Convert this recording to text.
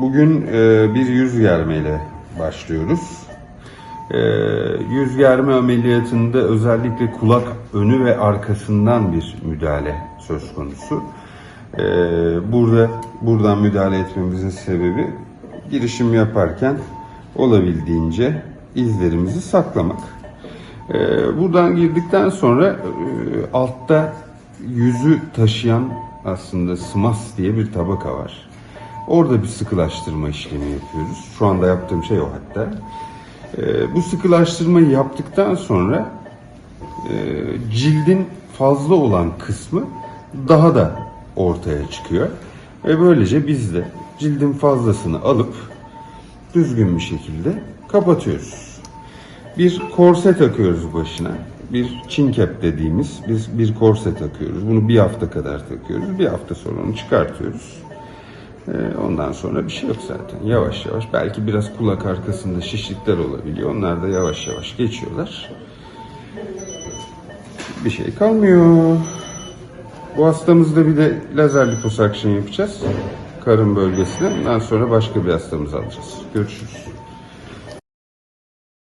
Bugün e, bir yüz germeyle başlıyoruz. E, yüz germe ameliyatında özellikle kulak önü ve arkasından bir müdahale söz konusu. E, burada buradan müdahale etmemizin sebebi girişim yaparken olabildiğince izlerimizi saklamak. E, buradan girdikten sonra e, altta yüzü taşıyan aslında smas diye bir tabaka var. Orada bir sıkılaştırma işlemi yapıyoruz. Şu anda yaptığım şey o hatta. Ee, bu sıkılaştırmayı yaptıktan sonra e, cildin fazla olan kısmı daha da ortaya çıkıyor. Ve böylece biz de cildin fazlasını alıp düzgün bir şekilde kapatıyoruz. Bir korse takıyoruz başına. Bir çinkep dediğimiz biz bir korse takıyoruz. Bunu bir hafta kadar takıyoruz. Bir hafta sonra onu çıkartıyoruz. Ee, Ondan sonra bir şey yok zaten. Yavaş yavaş belki biraz kulak arkasında şişlikler olabiliyor. Onlar da yavaş yavaş geçiyorlar. Bir şey kalmıyor. Bu hastamızda bir de lazer liposuction yapacağız. Karın bölgesine. Ondan sonra başka bir hastamızı alacağız. Görüşürüz.